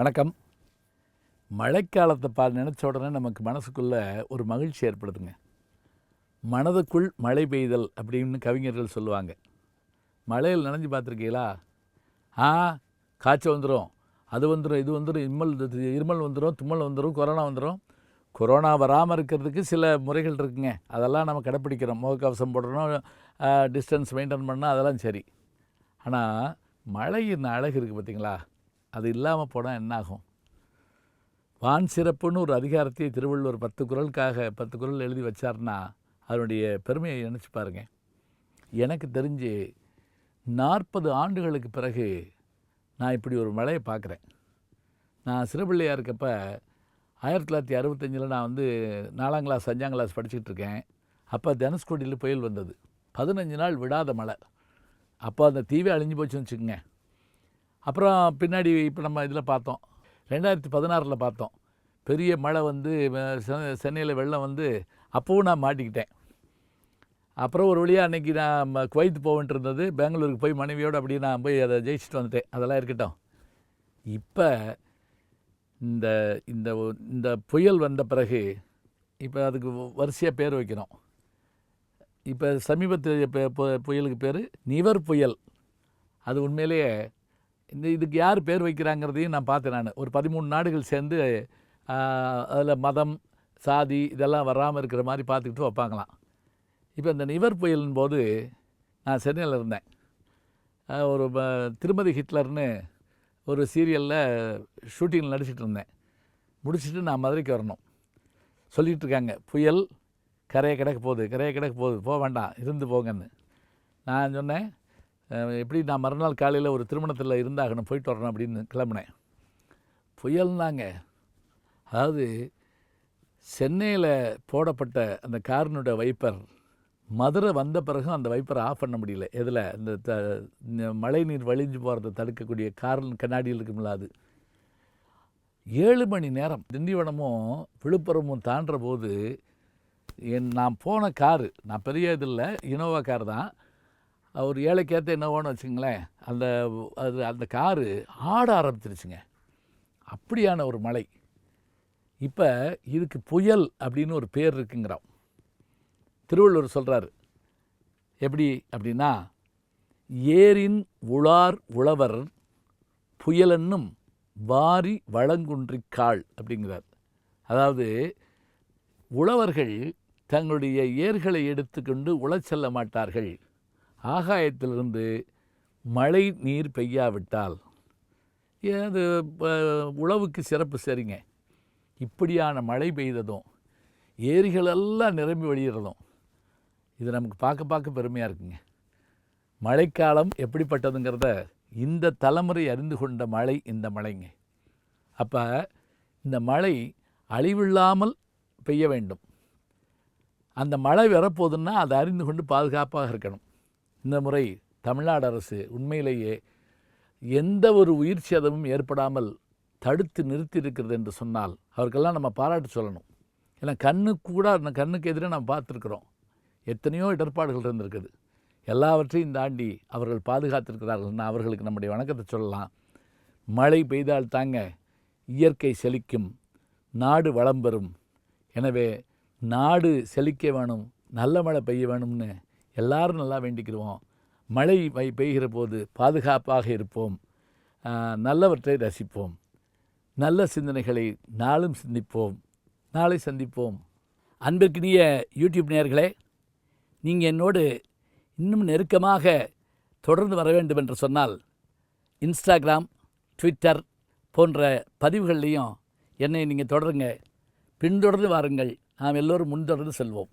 வணக்கம். மழைக்காலத்தை பா நினச்ச உடனே நமக்கு மனசுக்குள்ளே ஒரு மகிழ்ச்சி ஏற்படுதுங்க. மனதுக்குள் மழை பெய்தல் அப்படின்னு கவிஞர்கள் சொல்லுவாங்க. மழையில் நனைஞ்சு பார்த்துருக்கீங்களா? ஆ காய்ச்சல் வந்துடும் அது வந்துடும் இது வந்துடும் இம்மல் இருமல் வந்துடும் தும்மல் வந்துடும் கொரோனா வந்துடும் கொரோனா வராமல் இருக்கிறதுக்கு சில முறைகள் இருக்குங்க. அதெல்லாம் நம்ம கடைப்பிடிக்கிறோம். முகக்கவசம் போடணும் டிஸ்டன்ஸ் மெயின்டைன் பண்ணால் அதெல்லாம் சரி. ஆனால் மழையின் அழகு இருக்குது பார்த்தீங்களா அது இல்லாமல் போனால் என்னாகும்? வான் சிறப்புன்னு ஒரு அதிகாரத்தை திருவள்ளுவர் பத்து குரலுக்காக பத்து குரல் எழுதி வச்சார்னா அதனுடைய பெருமையை நினச்சி பாருங்க. எனக்கு தெரிஞ்சு நாற்பது ஆண்டுகளுக்கு பிறகு நான் இப்படி ஒரு மழையை பார்க்குறேன். நான் சிறுபிள்ளையாக இருக்கப்ப ஆயிரத்தி தொள்ளாயிரத்தி அறுபத்தஞ்சில் நான் வந்து நாலாம் கிளாஸ் அஞ்சாம் கிளாஸ் படிச்சுட்டு இருக்கேன் அப்போ தனுஷ்கோடியில் புயல் வந்தது. பதினஞ்சு நாள் விடாத மழை. அப்போ அந்த தீவே அழிஞ்சு போச்சுன்னு வச்சுக்கோங்க. அப்புறம் பின்னாடி இப்போ நம்ம இதில் பார்த்தோம். ரெண்டாயிரத்தி பதினாறில் பார்த்தோம். பெரிய மழை வந்து சென்னையில் வெள்ளம் வந்து அப்போவும் நான் மாட்டிக்கிட்டேன். அப்புறம் ஒரு வழியாக அன்றைக்கி நான் குவைத் போவேன்ட்டு இருந்தது. பெங்களூருக்கு போய் மனைவியோடு அப்படியே நான் போய் அதை ஜெயிச்சுட்டு வந்துட்டேன். அதெல்லாம் இருக்கட்டும். இப்போ இந்த இந்த இந்த புயல் வந்த பிறகு இப்போ அதுக்கு வரிசையாக பேர் வைக்கணும். இப்போ சமீபத்தில் இப்போ புயலுக்கு பேர் நிவர் புயல். அது உண்மையிலேயே இந்த இதுக்கு யார் பேர் வைக்கிறாங்கிறதையும் நான் பார்த்தேன் நான். ஒரு பதிமூணு நாடுகள் சேர்ந்து அதில் மதம் சாதி இதெல்லாம் வராமல் இருக்கிற மாதிரி பார்த்துக்கிட்டு வைப்பாங்களாம். இப்போ இந்த நிவர் புயலின் போது நான் சென்னையில் இருந்தேன். ஒரு ப- திருமதி ஹிட்லர்னு ஒரு சீரியலில் ஷூட்டிங்கில் நடிச்சிட்டு இருந்தேன். முடிச்சுட்டு நான் மதுரைக்கு வரணும். சொல்லிகிட்டு இருக்காங்க புயல் கரையை கிடக்க போகுது கரையை கிடக்க போகுது போக வேண்டாம் இருந்து போங்கன்னு. நான் சொன்னேன் எப்படி நான் மறுநாள் காலையில் ஒரு திருமணத்தில் இருந்தாகணும் போயிட்டு வரணும் அப்படின்னு கிளம்புனேன். புயல்னாங்க. அதாவது சென்னையில் போடப்பட்ட அந்த காரினோட வைப்பர் மதுரை வந்த பிறகும் அந்த வைப்பரை ஆஃப் பண்ண முடியல. எதில்? இந்த த இந்த மழை நீர் வழிஞ்சு போகிறத தடுக்கக்கூடிய காரின் கண்ணாடியில் இருக்கும்ல அது. ஏழு மணி நேரம் திண்டிவனமும் விழுப்புரமும் தாண்டுற போது என் நான் போன காரு நான் பெரிய இதில் இனோவா கார் தான். ஒரு ஏழைக்கேற்ற என்னவோன்னு வச்சுங்களேன் அந்த அது அந்த காரு ஆட ஆரம்பிச்சிருச்சுங்க. அப்படியான ஒரு மலை இப்போ இதுக்கு புயல் அப்படின்னு ஒரு பேர் இருக்குங்கிறோம். திருவள்ளுவர் சொல்கிறாரு எப்படி அப்படின்னா ஏரின் உளார் உழவர் புயலென்னும் வாரி வளங்குன்றிக்காள் அப்படிங்கிறார். அதாவது உழவர்கள் தங்களுடைய ஏர்களை எடுத்துக்கொண்டு உழச் செல்ல மாட்டார்கள். ஆகாயத்திலிருந்து மழை நீர் பெய்யாவிட்டால் அது ப- உழவுக்கு சிறப்பு சரிங்க. இப்படியான மழை பெய்ததும் ஏரிகளெல்லாம் நிரம்பி வழியிறதும் இது நமக்கு பார்க்க பார்க்க பெருமையாக இருக்குங்க. மழைக்காலம் எப்படிப்பட்டதுங்கிறத இந்த தலைமுறை அறிந்து கொண்ட மழை இந்த மழைங்க. அப்போ இந்த மழை அழிவில்லாமல் பெய்ய வேண்டும். அந்த மழை வரப்போகுதுன்னா அதை அறிந்து கொண்டு பாதுகாப்பாக இருக்கணும். இந்த முறை தமிழ்நாடு அரசு உண்மையிலேயே எந்த ஒரு உயிர் சேதமும் ஏற்படாமல் தடுத்து நிறுத்தி இருக்கிறது என்று சொன்னால் அவருக்கெல்லாம் நம்ம பாராட்டு சொல்லணும். ஏன்னா கண்ணு கூட அந்த கண்ணுக்கு எதிரே நம்ம பார்த்துருக்குறோம். எத்தனையோ இடர்பாடுகள் இருந்திருக்குது. எல்லாவற்றையும் தாண்டி அவர்கள் பாதுகாத்திருக்கிறார்கள்னா அவர்களுக்கு நம்முடைய வணக்கத்தை சொல்லலாம். மழை பெய்தால் தாங்க இயற்கை செழிக்கும் நாடு வளம் பெறும். எனவே நாடு செழிக்க வேணும் நல்ல மழை பெய்ய வேணும்னு எல்லாரும் நல்லா வேண்டிக்கிடுவோம். மழை வை- பெய்கிற போது பாதுகாப்பாக இருப்போம். நல்லவற்றை ரசிப்போம். நல்ல சிந்தனைகளை நாளும் சிந்திப்போம். நாளை சந்திப்போம். அன்பிற்கினிய யூடியூப் நேயர்களே நீங்கள் என்னோடு இன்னும் நெருக்கமாக தொடர்ந்து வர வேண்டும் என்று சொன்னால் இன்ஸ்டாகிராம் ட்விட்டர் போன்ற பதிவுகள்லையும் என்னை நீங்கள் தொடருங்க. பின்தொடர்ந்து வாருங்கள். நாம் எல்லோரும் முன்தொடர்ந்து செல்வோம்.